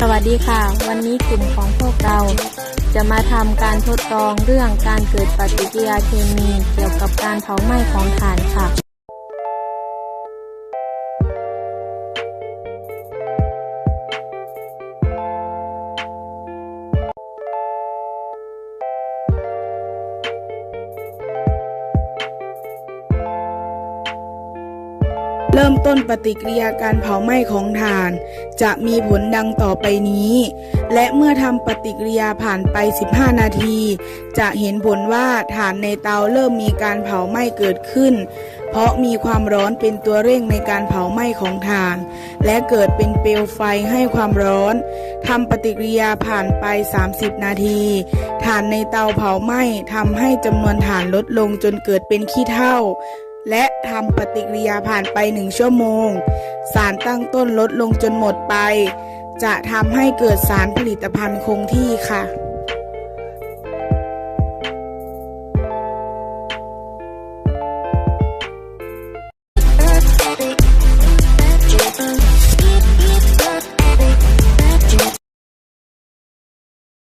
สวัสดีค่ะ วันนี้กลุ่มของพวกเราจะมาทำการทดลองเรื่องการเกิดปฏิกิริยาเคมี เกี่ยวกับการเผาไหม้ของถ่านค่ะ เริ่มต้นปฏิกิริยาการเผาไหม้ของถ่าน จะมีผลดังต่อไปนี้ และเมื่อทำปฏิกิริยาผ่านไป 15 นาที จะเห็นผลว่าถ่านในเตาเริ่มมีการเผาไหม้เกิดขึ้น เพราะมีความร้อนเป็นตัวเร่งในการเผาไหม้ของถ่าน และเกิดเป็นเปลวไฟให้ความร้อนทำปฏิกิริยาผ่านไป 30 นาทีถ่านในเตาเผาไหม้ทำให้จำนวนถ่านลดลงจนเกิดเป็นขี้เถ้า และทำปฏิกิริยาผ่านไปหนึ่งชั่วโมง สารตั้งต้นลดลงจนหมดไป จะทำให้เกิดสารผลิตภัณฑ์คงที่ค่ะ